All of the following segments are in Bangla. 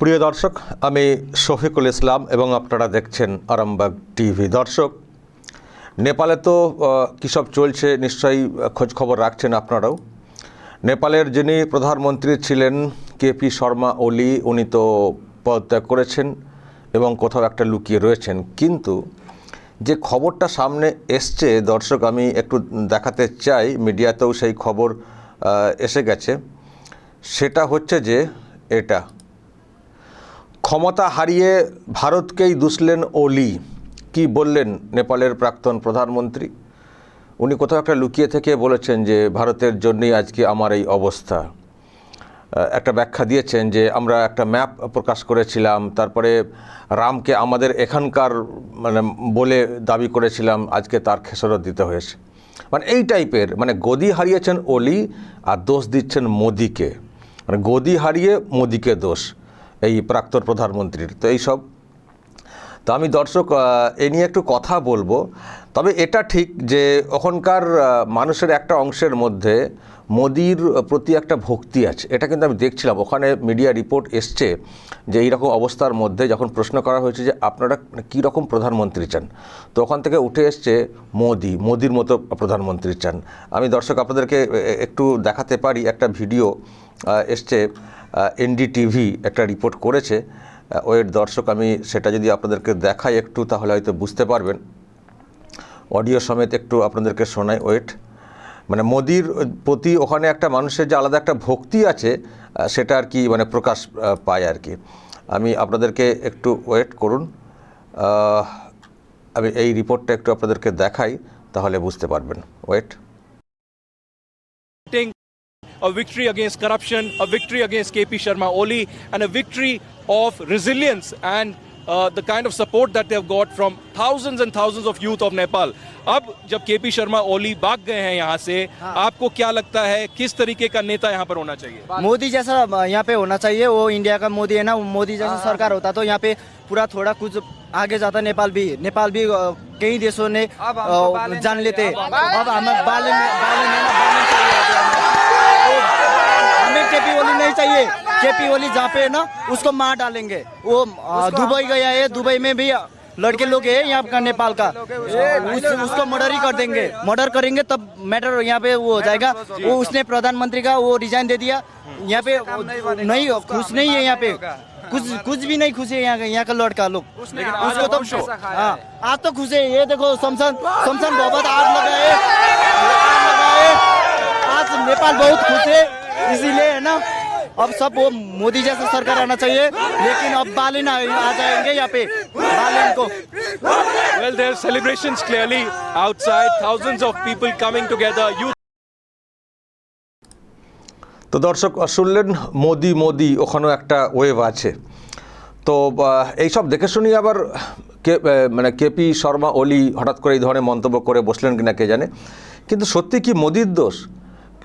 প্রিয় দর্শক, আমি শফিকুল ইসলাম এবং আপনারা দেখছেন আরামবাগ টিভি। দর্শক, নেপালে তো কী সব চলছে নিশ্চয়ই খোঁজ খবর রাখছেন আপনারাও। নেপালের যিনি প্রধানমন্ত্রী ছিলেন, কেপি শর্মা ওলি, উনি তো পদত্যাগ করেছেন এবং কোথাও একটা লুকিয়ে রয়েছেন। কিন্তু যে খবরটা সামনে এসছে, দর্শক, আমি একটু দেখাতে চাই, মিডিয়াতেও সেই খবর এসে গেছে। সেটা হচ্ছে যে, এটা ক্ষমতা হারিয়ে ভারতকেই দুষলেন ওলি কি বললেন নেপালের প্রাক্তন প্রধানমন্ত্রী? উনি কোথাও একটা লুকিয়ে থেকে বলেছেন যে, ভারতের জন্যই আজকে আমার এই অবস্থা। একটা ব্যাখ্যা দিয়েছেন যে, আমরা একটা ম্যাপ প্রকাশ করেছিলাম, তারপরে রামকে আমাদের এখানকার মানে বলে দাবি করেছিলাম, আজকে তার খেসারত দিতে হয়েছে। মানে এই টাইপের মানে গদি হারিয়েছেন ওলি আর দোষ দিচ্ছেন মোদিকে। মানে গদি হারিয়ে মোদিকে দোষ। এই প্রাক্তন প্রধানমন্ত্রীর। তো এইসব। তো আমি দর্শক এ নিয়ে একটু কথা বলব। তবে এটা ঠিক যে ওখানকার মানুষের একটা অংশের মধ্যে মোদির প্রতি একটা ভক্তি আছে। এটা কিন্তু আমি দেখছিলাম। ওখানে মিডিয়া রিপোর্ট এসছে যে এইরকম অবস্থার মধ্যে যখন প্রশ্ন করা হয়েছে যে আপনারা কী রকম প্রধানমন্ত্রী চান, তো ওখান থেকে উঠে এসছে মোদি, মোদির মতো প্রধানমন্ত্রী চান। আমি দর্শক, আপনাদেরকে একটু দেখাতে পারি একটা ভিডিও এসছে। এনডিটিভি একটা রিপোর্ট করেছে। ওয়েট দর্শক, আমি সেটা যদি আপনাদেরকে দেখাই একটু, তাহলে হয়তো বুঝতে পারবেন। অডিও সমেত একটু আপনাদেরকে শোনাই, ওয়েট। মানে মোদির প্রতি ওখানে একটা মানুষের যে আলাদা একটা ভক্তি আছে সেটা আর কি মানে প্রকাশ পায় আর কি। আমি আপনাদেরকে একটু ওয়েট করুন। আমি এই রিপোর্টটা একটু আপনাদেরকে দেখাই, তাহলে বুঝতে পারবেন। Wait. A victory against corruption, a victory against KP Sharma Oli, and a victory of resilience and uh, the kind of support that they've got from thousands and thousands of youth of Nepal. अब जब केपी शर्मा ओली भाग गए हैं यहाँ से आपको क्या लगता है किस तरीके का नेता यहाँ पर होना चाहिए मोदी जैसा यहाँ पे होना चाहिए वो इंडिया का मोदी है ना मोदी जैसा सरकार होता तो यहाँ पे पूरा थोड़ा कुछ आगे जाता नेपाल भी नेपाल भी कई देशों ने जान लेते अब हमें बालन बालन है ना बालन चाहिए अभी हमें। हमें केपी ओली नहीं चाहिए। केपी ओली जहाँ पे है ना उसको मार डालेंगे। वो दुबई गया है दुबई में भी लड़के लोग है यहाँ का नेपाल का। उस, उसको मर्डर ही कर देंगे। मर्डर करेंगे तब मैटर यहाँ पे वो हो जाएगा। वो उसने प्रधानमंत्री का वो रिजाइन दे दिया। यहाँ पे नहीं खुश नहीं है यहाँ पे। कुछ कुछ भी नहीं खुश है यहाँ का यहाँ का लड़का लोग। उसको तो है। हाँ। आज तो खुश है। ये देखो शमशान शमशान बहुत आग लगा आग लगा है आज नेपाल बहुत खुश है। इसीलिए है ना अब सब वो मोदी जैसा सरकार आना चाहिए लेकिन अब बालिन आ आ जाएंगे यहाँ पे बालिन को Well, there are celebrations clearly outside, thousands of people coming together, youth তো দর্শক শুনলেন মোদি মোদি ওখানেও একটা ওয়েভ আছে তো আহ, এইসব দেখে শুনি আবার কে আহ, মানে কেপি শর্মা ওলি হঠাৎ করে এই ধরনের মন্তব্য করে বসলেন কিনা কে জানে কিন্তু সত্যি কি মোদির দোষ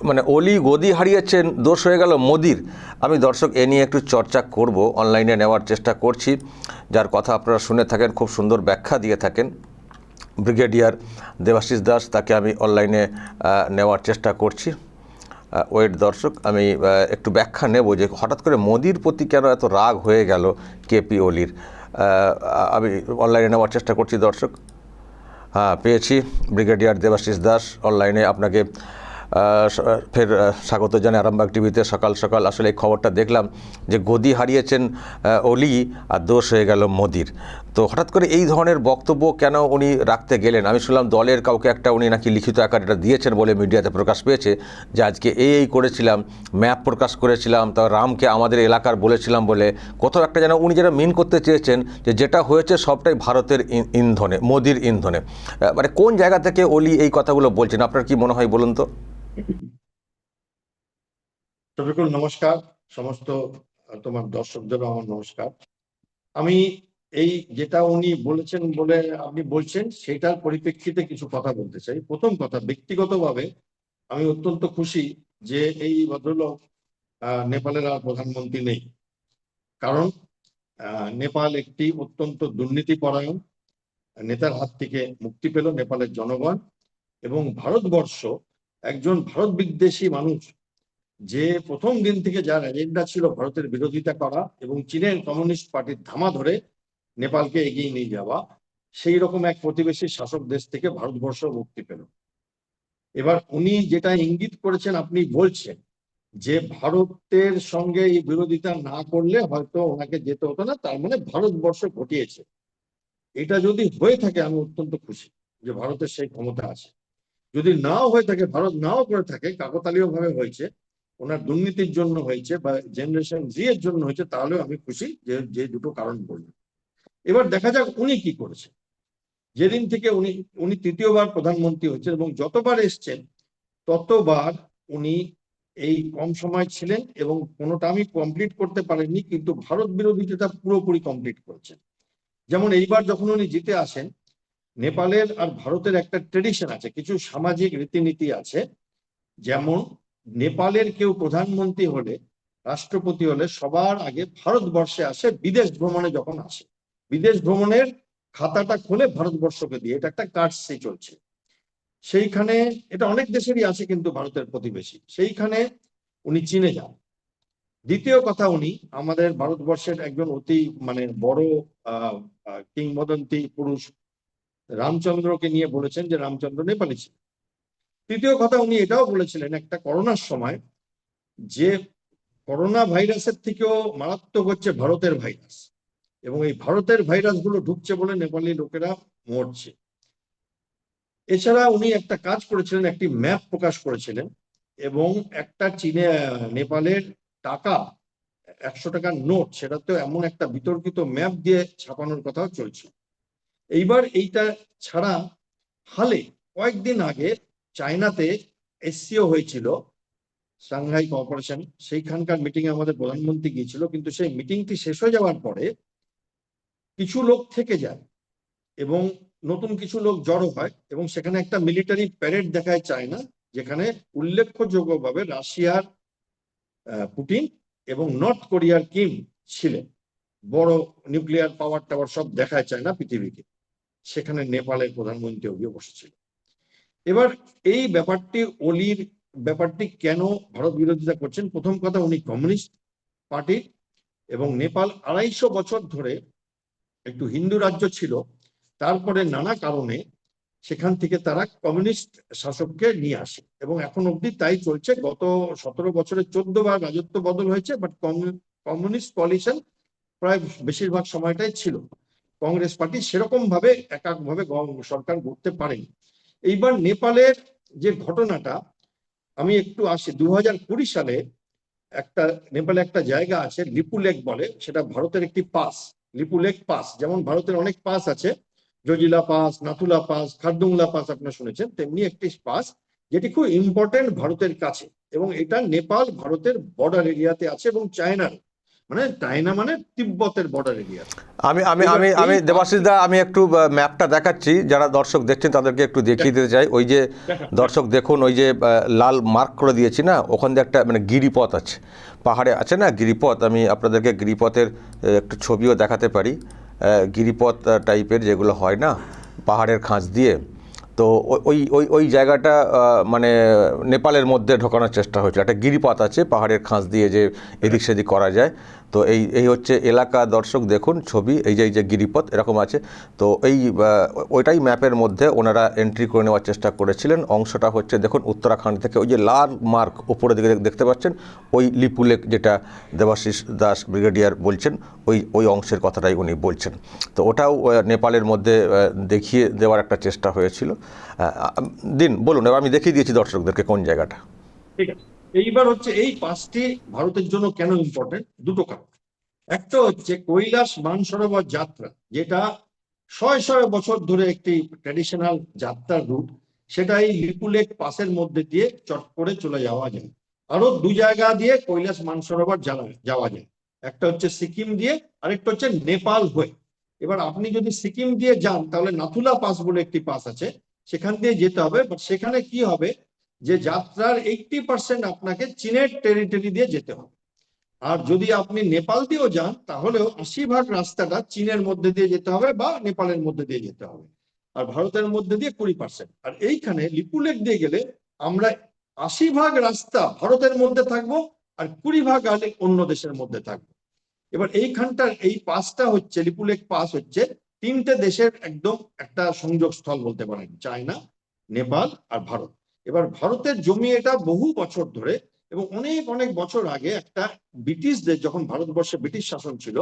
মানে অলি গদি হারিয়েছেন, দোষ হয়ে গেল মোদির। আমি দর্শক, এ নিয়ে একটু চর্চা করব। অনলাইনে নেওয়ার চেষ্টা করছি। যার কথা আপনারা শুনে থাকেন, খুব সুন্দর ব্যাখ্যা দিয়ে থাকেন। ব্রিগেডিয়ার দেবাশিস দাস, তাকে আমি অনলাইনে নেওয়ার চেষ্টা করছি। ওয়েট দর্শক, আমি একটু ব্যাখ্যা নেব যে হঠাৎ করে মোদির প্রতি কেন এত রাগ হয়ে গেল কেপি ওলির আমি অনলাইনে নেওয়ার চেষ্টা করছি দর্শক। হ্যাঁ পেয়েছি। ব্রিগেডিয়ার দেবাশিস দাস অনলাইনে আপনাকে ফের স্বাগত জানাই আরামবাগ টিভিতে। সকাল সকাল আসলে এই খবরটা দেখলাম যে গদি হারিয়েছেন অলি আর দোষ হয়ে গেল মোদির। তো হঠাৎ করে এই ধরনের বক্তব্য কেন উনি রাখতে গেলেন? আমি শুনলাম দলের কাউকে একটা উনি নাকি লিখিত আকারে এটা দিয়েছেন বলে মিডিয়াতে প্রকাশ পেয়েছে যে আজকে এই এই করেছিলাম, ম্যাপ প্রকাশ করেছিলাম তার রামকে আমাদের এলাকার বলেছিলাম বলে। কোথাও একটা যেন উনি যেটা মিন করতে চেয়েছেন যে যেটা হয়েছে সবটাই ভারতের ইন- ইন্ধনে, মোদির ইন্ধনে। মানে কোন জায়গা থেকে অলি এই কথাগুলো বলছেন? আপনার কি মনে হয় বলুন তো? শফিকুল নমস্কার। সমস্ত তোমার দর্শকদেরও আমার নমস্কার। আমি এই যেটা উনি বলেছেন বলে আপনি বলছেন, সেটার পরিপ্রেক্ষিতে কিছু কথা বলতে চাই। প্রথম কথা, ব্যক্তিগতভাবে আমি অত্যন্ত খুশি যে এই ভদ্রলোক নেপালের আর প্রধানমন্ত্রী নেই। কারণ নেপাল একটি অত্যন্ত দুর্নীতিপরায়ণ, নেতার হাত থেকে মুক্তি পেল নেপালের জনগণ এবং ভারতবর্ষ একজন ভারত বিদ্বেষী মানুষ যে প্রথম দিন থেকে যার এজেন্ডা ছিল ভারতের বিরোধিতা করা এবং চীনের কমিউনিস্ট পার্টির ধামা ধরে নেপালকে এগিয়ে নিয়ে যাওয়া, সেই রকম এক প্রতিবেশী শাসক দেশ থেকে ভারতবর্ষ মুক্তি পেল। এবার উনি যেটা ইঙ্গিত করেছেন, আপনি বলছেন যে ভারতের সঙ্গে এই বিরোধিতা না করলে হয়তো ওনাকে যেতে হতো না, তার মানে ভারতবর্ষ ঘটিয়েছে। এটা যদি হয়ে থাকে, আমি অত্যন্ত খুশি যে ভারতের সেই ক্ষমতা আছে। যদি নাও হয়ে থাকে, ভারত নাও করে থাকে কাকতালীয় ভাবে হয়েছে, ওনার দুর্নীতির জন্য হয়েছে বা জেনারেশন জি এর জন্য হয়েছে, তাহলেও আমি খুশি যে যে দুটো কারণ বললেন। এবার দেখা যাক উনি কি করেছেন। যেদিন থেকে উনি উনি তৃতীয়বার প্রধানমন্ত্রী হয়েছেন এবং যতবার এসছেন, ততবার উনি এই কম সময় ছিলেন এবং কোনোটা আমি কমপ্লিট করতে পারেননি কিন্তু ভারত বিরোধিতাটা পুরোপুরি কমপ্লিট করেছেন। যেমন এইবার যখন উনি জিতে আসেন নেপালের আর ভারতের একটা ট্রেডিশন আছে, কিছু সামাজিক রীতিনীতি আছে, যেমন নেপালের কেউ প্রধানমন্ত্রী হলে, রাষ্ট্রপতি হলে সবার আগে ভারতবর্ষে আসে বিদেশ ভ্রমণে যখন আসে। বিদেশ ভ্রমণের খাতাটা খুলে ভারতবর্ষকে দিয়ে, এটা একটা কার্ডসি চলছে। সেইখানে, এটা অনেক দেশেরই আছে কিন্তু ভারতের প্রতিবেশী। সেইখানে উনি চীনে যান। দ্বিতীয় কথা উনি আমাদের ভারতবর্ষের একজন অতি মানে বড় আহ, কিংবদন্তি পুরুষ রামচন্দ্রকে নিয়ে বলেছেন যে রামচন্দ্র নেপালি ছিল তৃতীয় কথা, উনি এটাও বলেছিলেন একটা করোনার সময় যে করোনা ভাইরাসের থেকেও মারাত্মক হচ্ছে ভারতের ভাইরাস এবং এই ভারতের ভাইরাসগুলো ঢুকছে বলে নেপালি লোকেরা মরছে। এছাড়া উনি একটা কাজ করেছিলেন, একটি ম্যাপ প্রকাশ করেছিলেন এবং একটা চীনে, নেপালের টাকা, একশো টাকার নোট, সেটাতেও এমন একটা বিতর্কিত ম্যাপ দিয়ে ছাপানোর কথাও চলছে এইবার এইটা ছাড়া হালে কয়েকদিন আগে চায়নাতে এসসিও হয়েছিল, সাংহাই কোঅপারেশন সেইখানকার মিটিং আমাদের প্রধানমন্ত্রী গিয়েছিল, কিন্তু সেই মিটিংটি শেষ হয়ে যাওয়ার পরে কিছু লোক থেকে যায় এবং নতুন কিছু লোক জড়ো হয় এবং সেখানে একটা মিলিটারি প্যারেড দেখায় চায়না, যেখানে উল্লেখযোগ্যভাবে রাশিয়ার পুটিন এবং নর্থ কোরিয়ার কিম ছিলেন। বড় নিউক্লিয়ার পাওয়ার টাওয়ার সব দেখায় চায় না পৃথিবীকে। সেখানে নেপালের প্রধানমন্ত্রী গিয়ে বসেছিল এবার এই ব্যাপারটি অলির ব্যাপারটি কেন ভারত বিরোধিতা করছেন? প্রথম কথা, উনি কমিউনিস্ট পার্টি এবং নেপাল আড়াইশো বছর ধরে একটু হিন্দু রাজ্য ছিল। তারপরে নানা কারণে সেখান থেকে তারা কমিউনিস্ট শাসককে নিয়ে আসে এবং এখন অবধি তাই চলছে। গত সতেরো বছরে চোদ্দ বার রাজত্ব বদল হয়েছে বাট কমিউনিস্ট কলিশন প্রায় বেশিরভাগ সময়টাই ছিল। কংগ্রেস পার্টি সেরকম ভাবে এককভাবে সরকার করতে পারেনি। এইবার নেপালের যে ঘটনাটা, আমি একটু আসি দু সালে একটা, নেপালে একটা জায়গা আছে, লিপু লেক বলে, সেটা ভারতের একটি পাস, লিপু লেক পাস, যেমন ভারতের অনেক পাস আছে, Zojila pass, Nathula pass, Khardungla pass আপনারা শুনেছেন, তেমনি একটি পাস যেটি খুব ইম্পর্টেন্ট ভারতের কাছে এবং এটা নেপাল ভারতের বর্ডার এরিয়াতে আছে এবং চায়নার। মানে চায়না মানে তিব্বতের বর্ডার এরিয়া আমি আমি আমি আমি দেবাশিস দা আমি একটু ম্যাপটা দেখাচ্ছি যারা দর্শক দেখছেন তাদেরকে একটু দেখিয়ে দিতে চাই। ওই যে দর্শক দেখুন ওই যে লাল মার্ক করে দিয়েছি না ওখান দিয়ে একটা মানে গিরিপথ আছে। পাহাড়ে আছে না গিরিপথ? আমি আপনাদেরকে গিরিপথের একটু ছবিও দেখাতে পারি। গিরিপথ টাইপের যেগুলো হয় না পাহাড়ের খাঁজ দিয়ে। তো ওই ওই ওই জায়গাটা মানে নেপালের মধ্যে ঢোকানোর চেষ্টা হয়েছিল। একটা গিরিপথ আছে পাহাড়ের খাঁজ দিয়ে যে এদিক সেদিক করা যায়। তো এই এই হচ্ছে এলাকা দর্শক দেখুন, ছবি, এই যে এই যে গিরিপথ এরকম আছে। তো এই ওইটাই ম্যাপের মধ্যে ওনারা এন্ট্রি করে নেওয়ার চেষ্টা করেছিলেন। অংশটা হচ্ছে দেখুন উত্তরাখণ্ড থেকে ওই যে লাল মার্ক উপরের দিকে দেখতে পাচ্ছেন, ওই লিপুলেক যেটা দেবাশিস দাস ব্রিগেডিয়ার বলছেন, ওই ওই অংশের কথাটাই উনি বলছেন। তো ওটাও নেপালের মধ্যে দেখিয়ে দেওয়ার একটা চেষ্টা হয়েছিল। দিন, বলুন, এবার আমি দেখিয়ে দিয়েছি দর্শকদেরকে কোন জায়গাটা। ঠিক আছে। এইবার হচ্ছে এই পাঁচটি ভারতের জন্য কেন ইম্পর্টেন্ট দুটো কারণ। একটা হচ্ছে কৈলাস মানসরোবর যাত্রা, যেটা শয়ে শয়ে বছর ধরে একটি ট্র্যাডিশনাল যাত্রার রুট সেটা এই লিপুলেক পাসের মধ্যে দিয়ে চট করে চলে যাওয়া যায়। আরও দু জায়গা দিয়ে কৈলাস মানসরোবর যাওয়া- যাওয়া যায়। একটা হচ্ছে সিকিম দিয়ে, আরেকটা হচ্ছে নেপাল হয়ে। এবার আপনি যদি সিকিম দিয়ে যান, তাহলে নাথুলা পাস বলে একটি পাস আছে, সেখান দিয়ে যেতে হবে। বাট সেখানে কি হবে? যে যাত্রার এইটটি পার্সেন্ট আপনাকে চীনের টেরিটরি দিয়ে যেতে হবে। আর যদি আপনি নেপাল দিয়েও যান, তাহলেও আশি ভাগ রাস্তাটা চীনের মধ্যে দিয়ে যেতে হবে বা নেপালের মধ্যে দিয়ে যেতে হবে। আর ভারতের মধ্যে দিয়ে কুড়ি পার্সেন্ট আর এইখানে লিপুলেক দিয়ে গেলে আমরা আশি ভাগ রাস্তা ভারতের মধ্যে থাকব আর কুড়ি ভাগ আলে অন্য দেশের মধ্যে থাকব। এবার এইখানটার এই পাসটা হচ্ছে লিপুলেক পাস হচ্ছে তিনটে দেশের একদম একটা সংযোগ স্থল বলতে পারেন, চায়না, নেপাল আর ভারত। এবার ভারতের জমি এটা বহু বছর ধরে এবং অনেক অনেক বছর আগে একটা ব্রিটিশদের যখন ভারতবর্ষে ব্রিটিশ শাসন ছিল,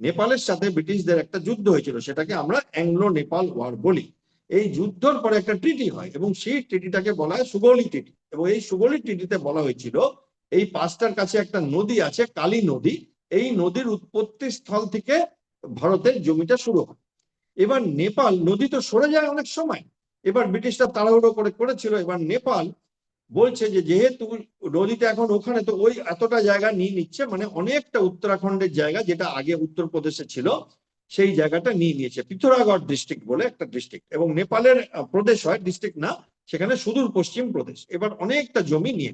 নেপালের সাথে ব্রিটিশদের একটা যুদ্ধ হয়েছিল, সেটাকে আমরা অ্যাংলো নেপাল ওয়ার বলি। এই যুদ্ধর পরে একটা ট্রিটি হয় এবং সেই ট্রিটিটাকে বলা হয় সুগৌলি ট্রিটি এবং এই সুগৌলি ট্রিটিতে বলা হয়েছিল, এই পাঁচটার কাছে একটা নদী আছে, কালী নদী। এই নদীর উৎপত্তি স্থল থেকে ভারতের জমিটা শুরু হয়। এবার নেপাল নদী তো সরে যায় অনেক সময়। এবার ব্রিটিশরা তাড়াহুড়ো করে করেছিল। এবার নেপাল বলছে যে, যেহেতু নদীটা এখন ওখানে, তো ওই এতটা জায়গা নিয়ে নিচ্ছে মানে অনেকটা উত্তরাখণ্ডের জায়গা যেটা আগে উত্তরপ্রদেশে ছিল, সেই জায়গাটা নিয়ে নিয়েছে। পিথোরাগড় ডিস্ট্রিক্ট বলে একটা ডিস্ট্রিক্ট এবং নেপালের প্রদেশ হয় ডিস্ট্রিক্ট না, সেখানে সুদূর পশ্চিম প্রদেশ। এবার অনেকটা জমি নিয়ে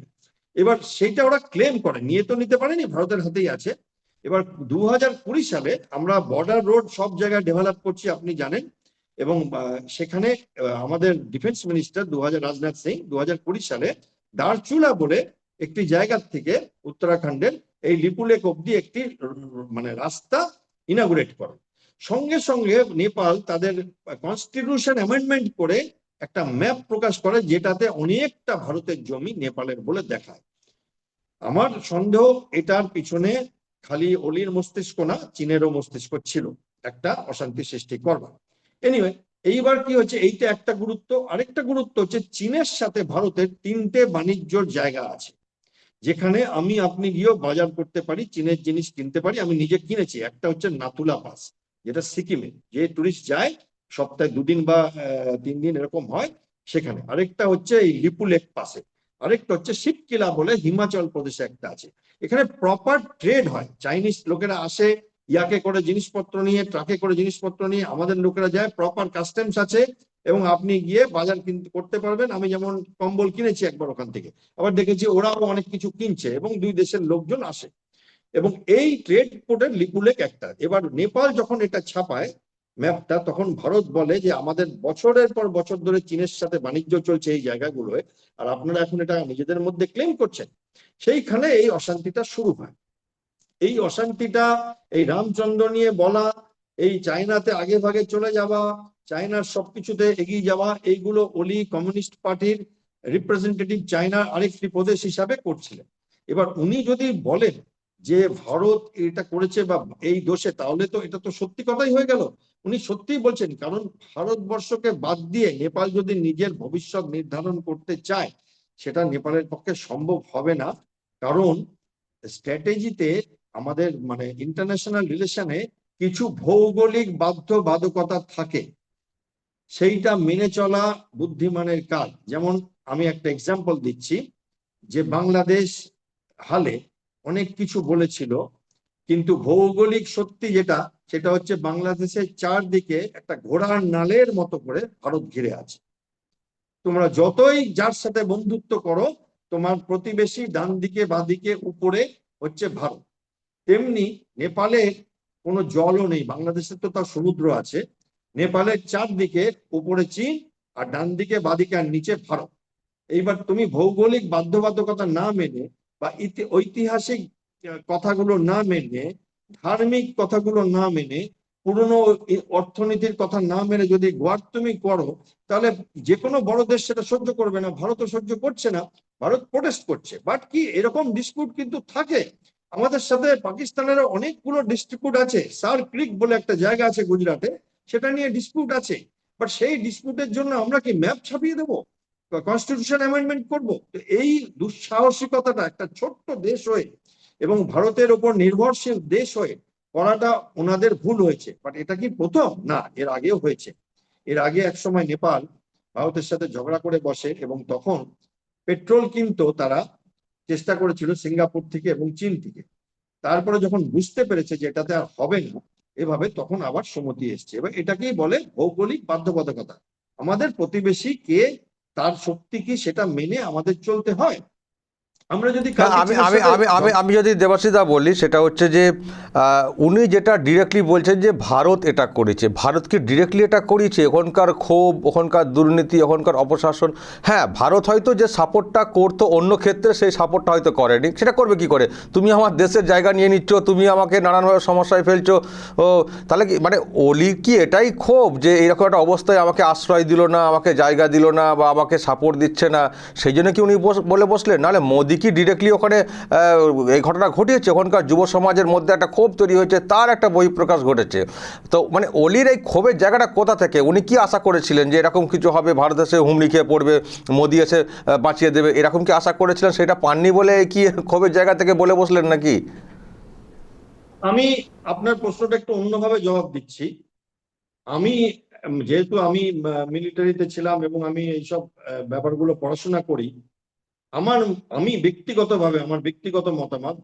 এবার সেইটা ওরা ক্লেম করে। নিয়ে তো নিতে পারেনি, ভারতের হাতেই আছে। এবার দু হাজার কুড়ি সালে আমরা বর্ডার রোড সব জায়গায় ডেভেলপ করছি, আপনি জানেন। এবং সেখানে আমাদের ডিফেন্স মিনিস্টার দু হাজার রাজনাথ সিং দু হাজার কুড়ি সালে দারচুলা বলে একটি জায়গা থেকে উত্তরাখণ্ডের এই লিপুলেক অব্দি একটি মানে রাস্তা ইনাগুরেট করে সঙ্গে সঙ্গে নেপাল তাদের কনস্টিটিউশন অ্যামেন্ডমেন্ট করে একটা ম্যাপ প্রকাশ করে যেটাতে অনেকটা ভারতের জমি নেপালের বলে দেখায়। আমার সন্দেহ এটার পিছনে খালি অলির মস্তিষ্ক না, চীনেরও মস্তিষ্ক ছিল। একটা অশান্তি সৃষ্টি করবার। এনিওয়ে এইবার কি হচ্ছে? এইটা একটা গুরুত্ব। আরেকটা গুরুত্ব হচ্ছে, চীনের সাথে ভারতের তিনটে বাণিজ্যর জায়গা আছে, যেখানে আমি, আপনি গিয়েও বাজার করতে পারি, চীনের জিনিস কিনতে পারি, আমি নিজে কিনেছি। একটা হচ্ছে নাতুলা পাস, যেটা সিকিমে। যে টুরিস্ট যায়, সপ্তাহে দুদিন বা তিন দিন এরকম হয় সেখানে। আরেকটা হচ্ছে এই লিপুলেক পাসে। আরেকটা হচ্ছে শিবকিলা বলে হিমাচল প্রদেশে একটা আছে। এখানে প্রপার ট্রেড হয়। চাইনিজ লোকেরা আসে ইয়াকে করে জিনিসপত্র নিয়ে, ট্রাকে করে জিনিসপত্র নিয়ে আমাদের লোকেরা যায় প্রপার কাস্টমস আছে, এবং আপনি গিয়ে বাজার কিনতে করতে পারবেন। আমি যেমন কম্বল কিনেছি একবার ওখান থেকে। আবার দেখেছি ওরাও অনেক কিছু কিনছে এবং দুই দেশের লোকজন আসে। এবং এই ট্রেড পোর্টের লিপুলেক একটা। এবার নেপাল যখন এটা ছাপায়, ম্যাপটা, তখন ভারত বলে যে আমাদের বছরের পর বছর ধরে চীনের সাথে বাণিজ্য চলছে এই জায়গাগুলোয়। আর আপনারা এখন এটা নিজেদের মধ্যে ক্লেম করছেন। সেইখানে এই অশান্তিটা শুরু হয়। এই অশান্তিটা, এই রামচন্দ্র নিয়ে বলা, এই চায়নাতে আগে ভাগে চলে যাওয়া, চায়নার সবকিছুতে এগিয়ে যাওয়া, এইগুলো অলি কমিউনিস্ট পার্টির রিপ্রেজেন্টেটিভ চায়নার আরেকটি প্রদেশ হিসাবে করছিলেন। এবার উনি যদি বলেন যে ভারত এটা করেছে বা এই দোষে, তাহলে তো এটা তো সত্যি কথাই হয়ে গেল। উনি সত্যিই বলছেন, কারণ ভারতবর্ষকে বাদ দিয়ে নেপাল যদি নিজের ভবিষ্যৎ নির্ধারণ করতে চায়, সেটা নেপালের পক্ষে সম্ভব হবে না। কারণ স্ট্র্যাটেজিতে আমাদের মানে ইন্টারন্যাশনাল রিলেশনে কিছু ভৌগোলিক বাধ্যবাধকতা থাকে। সেইটা মেনে চলা বুদ্ধিমানের কাজ। যেমন আমি একটা এক্সাম্পল দিচ্ছি, যে বাংলাদেশ হালে অনেক কিছু বলেছিল, কিন্তু ভৌগোলিক সত্যি যেটা, সেটা হচ্ছে বাংলাদেশের চারদিকে একটা ঘোড়ার নালের মতো করে ভারত ঘিরে আছে। তোমরা যতই যার সাথে বন্ধুত্ব করো, তোমার প্রতিবেশী ডান দিকে বাঁদিকে, উপরে হচ্ছে ভারত। তেমনি নেপালে কোনো জলও নেই বাংলাদেশের তো তার সমুদ্র আছে। নেপালের চারদিকে উপরে চীন আর ডান দিকে বাদিকে আর নিচে ভারত। এইবার তুমি ভৌগোলিক বাধ্যবাধকতা না মেনে বা ঐতিহাসিক কথাগুলো না মেনে, ধার্মিক কথাগুলো না মেনে, পুরনো অর্থনীতির কথা না মেনে যদি গোয়ার তুমি করো, তাহলে যে কোনো বড় দেশ সেটা সহ্য করবে না, ভারতও সহ্য করছে না, ভারত প্রোটেস্ট করছে। বাট কি, এরকম ডিসপিউট কিন্তু থাকে। আমাদের সাথে পাকিস্তানের অনেকগুলো ডিসপিউট আছে। সার ক্রিক বলে একটা জায়গা আছে গুজরাটে, সেটা নিয়ে ডিসপিউট আছে। বাট সেই ডিসপিউটের জন্য আমরা কি ম্যাপ ছাপিয়ে দেবো? কনস্টিটিউশন অ্যামেন্ডমেন্ট করব? তো এই দুঃসাহসিকতাটা একটা ছোট্ট দেশ হয়ে এবং ভারতের ওপর নির্ভরশীল দেশ হয়ে করাটা ওনাদের ভুল হয়েছে। বাট এটা কি প্রথম? না, এর আগেও হয়েছে। এর আগে এক সময় নেপাল ভারতের সাথে ঝগড়া করে বসে এবং তখন পেট্রোল কিনতো তারা চেষ্টা করেছিল সিঙ্গাপুর থেকে এবং চীন থেকে। তারপরে যখন বুঝতে পেরেছে যে এটাতে আর হবে না, এভাবে তখন আবার সমতি এসছে। এবার এটাকেই বলে ভৌগোলিক বাধ্যবাধকতা। আমাদের প্রতিবেশী কে, তার শক্তি কি সেটা মেনে আমাদের চলতে হয়? আমরা যদি আমি আমি আমি আমি আমি যদি দেবাশিদা বলি সেটা হচ্ছে যে উনি যেটা ডিরেক্টলি বলছেন যে ভারত এটা করেছে। ভারত কি ডিরেক্টলি এটা করেছে? ওখানকার ক্ষোভ ওখানকার দুর্নীতি ওখানকার অপশাসন। হ্যাঁ ভারত হয়তো যে সাপোর্টটা করতো অন্য ক্ষেত্রে সেই সাপোর্টটা হয়তো করেনি। সেটা করবে কি করে? তুমি আমার দেশের জায়গা নিয়ে নিচ্ছ তুমি আমাকে নানানভাবে সমস্যায় ফেলছো। ও তাহলে কি মানে অলি কি এটাই ক্ষোভ যে এরকম একটা অবস্থায় আমাকে আশ্রয় দিল না আমাকে জায়গা দিল না বা আমাকে সাপোর্ট দিচ্ছে না? সেই জন্য কি উনি বলে বসলেন? নাহলে মোদি কি ডিরেক্টলি ওখানে এই ঘটনা ঘটিয়েছে। ওখানকার যুব সমাজের মধ্যে একটা ক্ষোভ তৈরি হয়েছে, তার একটা বহিঃপ্রকাশ ঘটেছে। তো মানে অলির এই ক্ষোভের জায়গাটা কোথা থেকে? উনি কি আশা করেছিলেন যে এরকম কিছু হবে, ভারত এসে হুমড়ি খেয়ে পড়বে, মোদি এসে বাঁচিয়ে দেবে? এরকম কি আশা করেছিলেন? সেটা পাননি বলে কি ক্ষোভের জায়গা থেকে বলে বসলেন নাকি? আমি আপনার প্রশ্নটা একটু অন্যভাবে জবাব দিচ্ছি। আমি, যেহেতু আমি মিলিটারিতে ছিলাম এবং আমি এইসব ব্যাপারগুলো পড়াশোনা করি আমার, আমি ব্যক্তিগতভাবে, আমার ব্যক্তিগত মতামত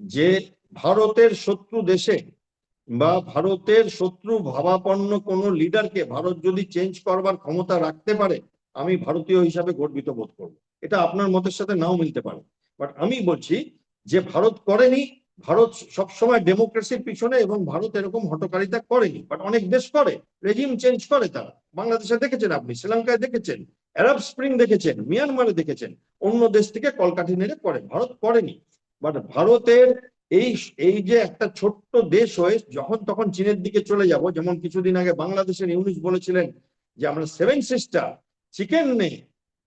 যে ভারতের শত্রু দেশে বা ভারতের শত্রু ভাবাপন্ন কোনো লিডারকে ভারত যদি চেঞ্জ করবার ক্ষমতা রাখতে পারে, আমি ভারতীয় হিসাবে গর্বিত বোধ করব। এটা আপনার মতের সাথে নাও মিলতে পারে। বাট আমি বলছি যে ভারত করেনি, ভারত সবসময় ডেমোক্রেসির পিছনে এবং ভারত এরকম হটকারিতা করেনি। বাট অনেক দেশ করে রেজিম চেঞ্জ করে তারা। বাংলাদেশে দেখেছেন আপনি, শ্রীলঙ্কায় দেখেছেন। আরব স্প্রিং দেখেছেন, মিয়ানমারে দেখেছেন, অন্য দেশ থেকে কলকাঠি নেড়ে করে ভারত করেনি। বাট ভারতের এই এই যে একটা ছোট্ট দেশ হয়ে যখন তখন চীনের দিকে চলে যাব, যেমন কিছুদিন আগে বাংলাদেশের ইউনিস বলেছিলেন যে, আমরা সেভেন সিস্টার, চিকেন নেই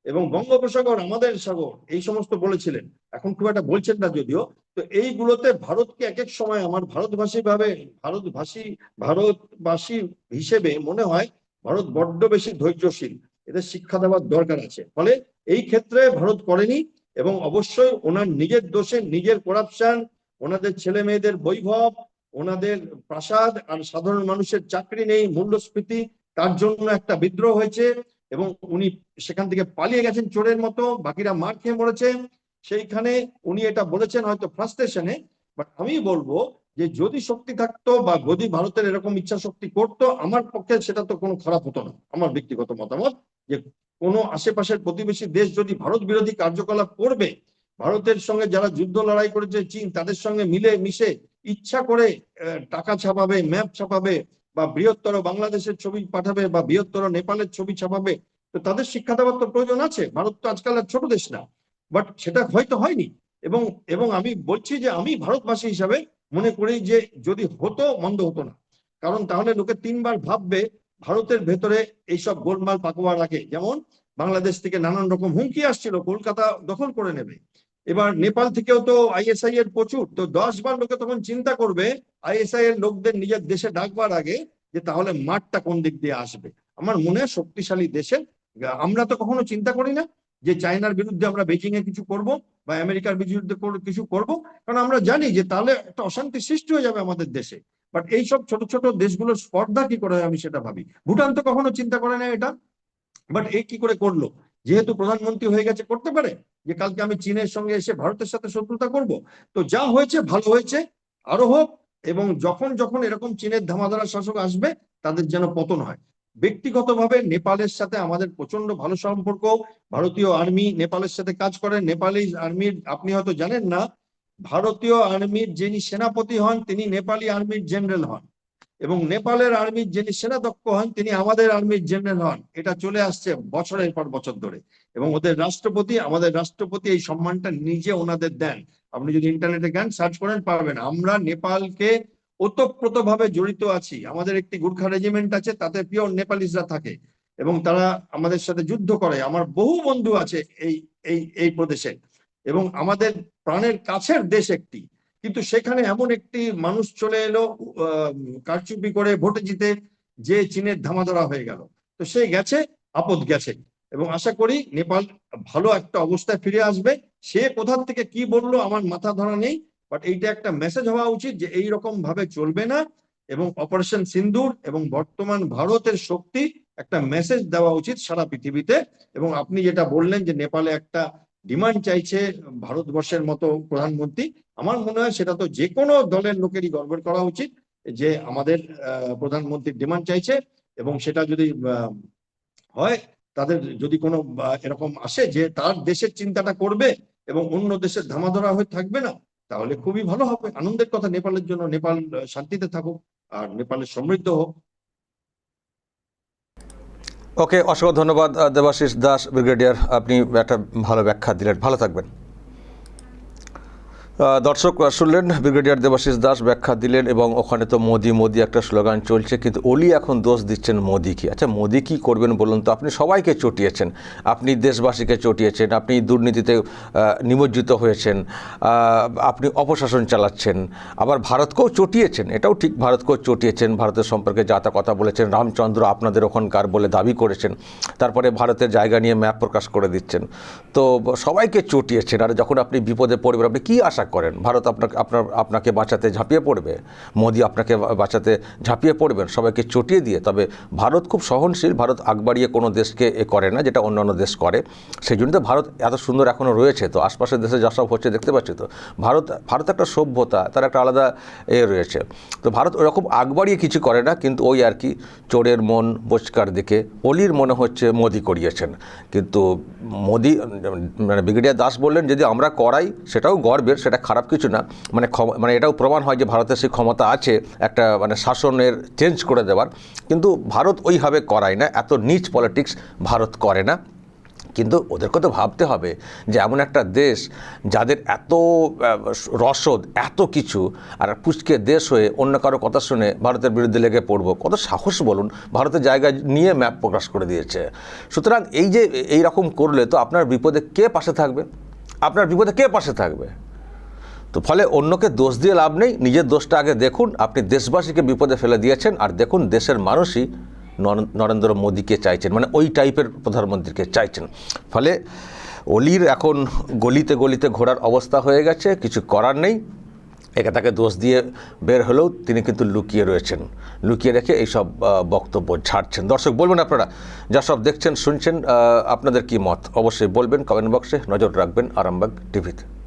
এবং বঙ্গোপসাগর, আমাদের সাগর, এই সমস্ত বলেছিলেন। এখন খুব একটা বলছেন না যদিও। তো এইগুলোতে ভারতকে এক এক সময় আমার ভারতভাষী ভাবে ভারতভাষী ভারতবাসী হিসেবে মনে হয় ভারত বড্ড বেশি ধৈর্যশীল। এদের শিক্ষা দেওয়ার দরকার আছে। ফলে এই ক্ষেত্রে ভারত করেনি এবং অবশ্যই ওনার নিজের দোষে নিজের করাপশন ওনাদের ছেলে মেয়েদের বৈভব, ওনাদের প্রাসাদ আর সাধারণ মানুষের চাকরি নেই, মূল্যস্ফীতি, তার জন্য একটা বিদ্রোহ হয়েছে এবং উনি সেখান থেকে পালিয়ে গেছেন চোরের মতো, বাকিরা মার খেয়ে মরেছে। সেইখানে উনি এটা বলেছেন হয়তো ফ্রাস্ট্রেশনে বাট আমি বলব যে যদি শক্তি থাকতো বা যদি ভারতের এরকম ইচ্ছা শক্তি করতো, আমার পক্ষে সেটা তো কোনো খারাপ হতো না, আমার ব্যক্তিগত মতামত। যে কোনো আশেপাশের প্রতিবেশী দেশ যদি ভারত বিরোধী কার্যকলাপ করবে, ভারতের সঙ্গে যারা যুদ্ধ লড়াই করেছে, চীন তাদের সঙ্গে মিলে মিশে ইচ্ছা করে টাকা ছাপাবে, ম্যাপ ছাপাবে, বা বৃহত্তর বাংলাদেশের ছবি পাঠাবে, বা বৃহত্তর নেপালের ছবি ছাপাবে, তো তাদের শিক্ষা দেওয়ার তো প্রয়োজন আছে। ভারত তো আজকাল আর ছোট দেশ না। বাট সেটা হয়তো হয়নি। এবং এবং আমি বলছি যে আমি ভারতবাসী হিসাবে মনে করি যে যদি হতো, মন্দ হতো না। কারণ তাহলে লোকে তিনবার ভাববে ভারতের ভেতরে এইসব গোলমাল পাকোয়ার রাখে যেমন বাংলাদেশ থেকে নানান রকম হুমকি আসছিল, কলকাতা দখল করে নেবে। এবার নেপাল থেকেও তো আইএসআই এর প্রচুর, তো দশ বার লোকে তখন চিন্তা করবে, আইএসআই এর লোকদের নিজের দেশে ডাকবার আগে যে তাহলে মাঠটা কোন দিক দিয়ে আসবে। আমার মনে শক্তিশালী দেশের, আমরা তো কখনো চিন্তা করি না যে চায়নার বিরুদ্ধে আমরা বেজিং এ কিছু করব বা আমেরিকার বিরুদ্ধে কিছু করব, কারণ আমরা জানি যে তাহলে একটা অশান্তি সৃষ্টি হয়ে যাবে আমাদের দেশে। বাট এইসব ছোট ছোট দেশগুলোর স্পর্ধা কি করে আমি সেটা ভাবি। ভুটান তো কখনো চিন্তা করে না এটা। বাট এই কি করে করল? যেহেতু প্রধানমন্ত্রী হয়ে গেছে, করতে পারে যে কালকে আমি চীনের সঙ্গে এসে ভারতের সাথে শত্রুতা করব। তো যা হয়েছে, ভালো হয়েছে, আরও হোক, এবং যখন যখন এরকম চীনের ধামাধারা শাসক আসবে, তাদের যেন পতন হয়। ব্যক্তিগতভাবে নেপালের সাথে আমাদের প্রচণ্ড ভালো সম্পর্ক ভারতীয় আর্মি নেপালের সাথে কাজ করে। নেপালি আর্মির, আপনি হয়তো জানেন না ভারতীয় আর্মির যিনি সেনাপতি হন, তিনি নেপালি আর্মির জেনারেল হন। এবং নেপালের আর্মির যিনি সেনাধ্যক্ষ হন, তিনি আমাদের আর্মির জেনারেল হন। এটা চলে আসছে বছরের পর বছর ধরে। এবং ওদের রাষ্ট্রপতি, আমাদের রাষ্ট্রপতি এই সম্মানটা নিজে ওনাদের দেন। আপনি যদি ইন্টারনেটে গান সার্চ করেন, পারবেন। আমরা নেপালকে ওতপ্রোত ভাবে জড়িত আছি। আমাদের একটি গুর্খা রেজিমেন্ট আছে, তাতে পিওর নেপালিসরা থাকে। এবং তারা আমাদের সাথে যুদ্ধ করে। আমার বহু বন্ধু আছে এই এই এই প্রদেশে। এবং আমাদের প্রাণের কাছের দেশ একটি। কিন্তু সেখানে এমন একটি মানুষ চলে এলো আহ, কারচুপি করে ভোটে জিতে যে চীনের ধামাধরা হয়ে গেল। তো সে গেছে আপদ গেছে। এবং আশা করি নেপাল ভালো একটা অবস্থায় ফিরে আসবে। সে কোথার থেকে কি বলল আমার মাথা ধরা নেই বাট এইটা একটা মেসেজ হওয়া উচিত যে এই রকম ভাবে চলবে না। এবং অপারেশন সিন্দুর এবং বর্তমান ভারতের শক্তি একটা মেসেজ দেওয়া উচিত সারা পৃথিবীতে। এবং আপনি যেটা বললেন যে নেপালে একটা ডিমান্ড চাইছে ভারতবর্ষের মতো প্রধানমন্ত্রী। আমার মনে হয় সেটা তো যে কোনো দলের লোকেরই গর্বের করা উচিত যে আমাদের প্রধানমন্ত্রীর ডিমান্ড চাইছে এবং সেটা যদি হয়, তাদের যদি কোনো এরকম আসে যে তার দেশের চিন্তাটা করবে এবং অন্য দেশের ধামাধরা হয়ে থাকবে না, তাহলে খুবই ভালো হবে। আনন্দের কথা নেপালের জন্য নেপাল শান্তিতে থাকুক, আর নেপালের সমৃদ্ধ হোক। ওকে অসংখ্য ধন্যবাদ দেবাশিস দাস ব্রিগেডিয়ার। আপনি একটা ভালো ব্যাখ্যা দিলেন। ভালো থাকবেন। দর্শক শুনলেন ব্রিগেডিয়ার দেবাশিস দাস ব্যাখ্যা দিলেন এবং ওখানে তো মোদি মোদি একটা স্লোগান চলছে, কিন্তু ওলি এখন দোষ দিচ্ছেন মোদিকে আচ্ছা মোদি কি করবেন বলুন তো? আপনি সবাইকে চটিয়েছেন, আপনি দেশবাসীকে চটিয়েছেন, আপনি দুর্নীতিতে নিমজ্জিত হয়েছেন আপনি অপশাসন চালাচ্ছেন, আবার ভারতকেও চটিয়েছেন, এটাও ঠিক ভারতকেও চটিয়েছেন, ভারতের সম্পর্কে যা তা কথা বলেছেন, রামচন্দ্র আপনাদের ওখানকার বলে দাবি করেছেন, তারপরে ভারতের জায়গা নিয়ে ম্যাপ প্রকাশ করে দিচ্ছেন, তো সবাইকে চটিয়েছেন, আর যখন আপনি বিপদে পড়বেন, আপনি কী আশা করেন। ভারত আপনাকে, আপনার, আপনাকে বাঁচাতে ঝাঁপিয়ে পড়বে। মোদি আপনাকে বাঁচাতে ঝাঁপিয়ে পড়বেন, সবাইকে চটিয়ে দিয়ে। তবে ভারত খুব সহনশীল, ভারত আগ বাড়িয়ে কোনো দেশকে এ করে না, যেটা অন্যান্য দেশ করে। সেই জন্য তো ভারত এত সুন্দর এখনও রয়েছে। তো আশপাশের দেশে যা সব হচ্ছে দেখতে পাচ্ছি তো। ভারত ভারত একটা সভ্যতা, তার একটা আলাদা এ রয়েছে। তো ভারত ওরকম আগ বাড়িয়ে কিছু করে না, কিন্তু ওই আর কি চোরের মন, বোচকার দিকে, অলির মনে হচ্ছে মোদি করিয়েছেন। কিন্তু মোদি মানে ব্রিগেডিয়ার দাস বললেন, যদি আমরা করাই, সেটাও গর্বের, সেটা খারাপ কিছু না। মানে মানে এটাও প্রমাণ হয় যে ভারতের সেই ক্ষমতা আছে একটা মানে শাসনের চেঞ্জ করে দেওয়ার। কিন্তু ভারত ওইভাবে করায় না, এত নিচ পলিটিক্স ভারত করে না। কিন্তু ওদেরকে তো ভাবতে হবে যে এমন একটা দেশ যাদের এত রসদ, এত কিছু, আর পুচকে দেশ হয়ে অন্য কারও কথা শুনে ভারতের বিরুদ্ধে লেগে পড়ব। কত সাহস বলুন, ভারতের জায়গা নিয়ে ম্যাপ প্রকাশ করে দিয়েছে। সুতরাং এই যে, এই রকম করলে তো আপনার বিপদে কে পাশে থাকবে? আপনার বিপদে কে পাশে থাকবে? তো ফলে অন্যকে দোষ দিয়ে লাভ নেই। নিজের দোষটা আগে দেখুন। আপনি দেশবাসীকে বিপদে ফেলে দিয়েছেন। আর দেখুন, দেশের মানুষই নরেন- নরেন্দ্র মোদীকে চাইছেন। মানে ওই টাইপের প্রধানমন্ত্রীকে চাইছেন। ফলে অলির এখন গলিতে গলিতে ঘোরার অবস্থা হয়ে গেছে। কিছু করার নেই। একে তাকে দোষ দিয়ে বের হলেও তিনি কিন্তু লুকিয়ে রয়েছেন। লুকিয়ে রেখে এইসব বক্তব্য ছাড়ছেন। দর্শক, বলবেন আপনারা, যা সব দেখছেন, শুনছেন আপনাদের কি মত? অবশ্যই বলবেন, কমেন্ট বক্সে নজর রাখবেন আরামবাগ টিভিতে।